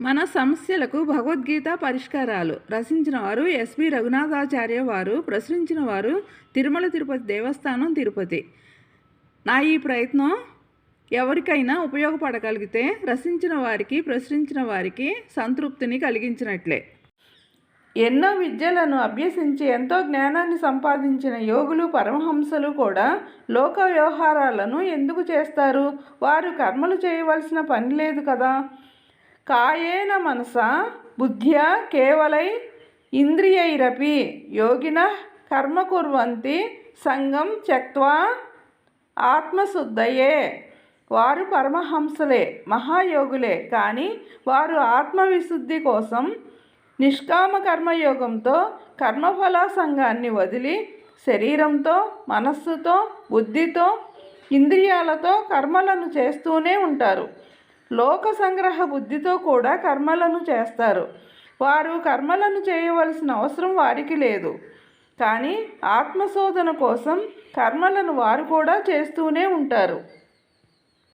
మన సమస్యలకు భగవద్గీత పరిష్కారాలు. రచించిన వారు ఎస్వి రఘునాథాచార్య వారు ప్రచురించిన వారు తిరుమల తిరుపతి దేవస్థానం తిరుపతి. నా ఈ ప్రయత్నం ఎవరికైనా ఉపయోగపడగలిగితే రచించిన వారికి ప్రచురించిన వారికి సంతృప్తిని కలిగించినట్లే. ఎన్నో విద్యలను అభ్యసించి ఎంతో జ్ఞానాన్ని సంపాదించిన యోగులు పరమహంసలు కూడా లోక వ్యవహారాలను ఎందుకు చేస్తారు? వారు కర్మలు చేయవలసిన పని లేదు కదా? కాయేన మనస బుద్ధ్యా కేవలై ఇంద్రియైరపి యోగిన కర్మ కుర్వంతి సంగం త్యక్వా ఆత్మశుద్ధయే. వారు పరమహంసలే మహాయోగులే. కానీ వారు ఆత్మవిశుద్ధి కోసం నిష్కామ కర్మయోగంతో కర్మఫల సంఘాన్ని వదిలి శరీరంతో మనస్సుతో బుద్ధితో ఇంద్రియాలతో కర్మలను చేస్తూనే ఉంటారు. లోక సంగ్రహ బుద్ధితో కూడా కర్మలను చేస్తారు. వారు కర్మలను చేయవలసిన అవసరం వారికి లేదు. కానీ ఆత్మశోధన కోసం కర్మలను వారు కూడా చేస్తూనే ఉంటారు.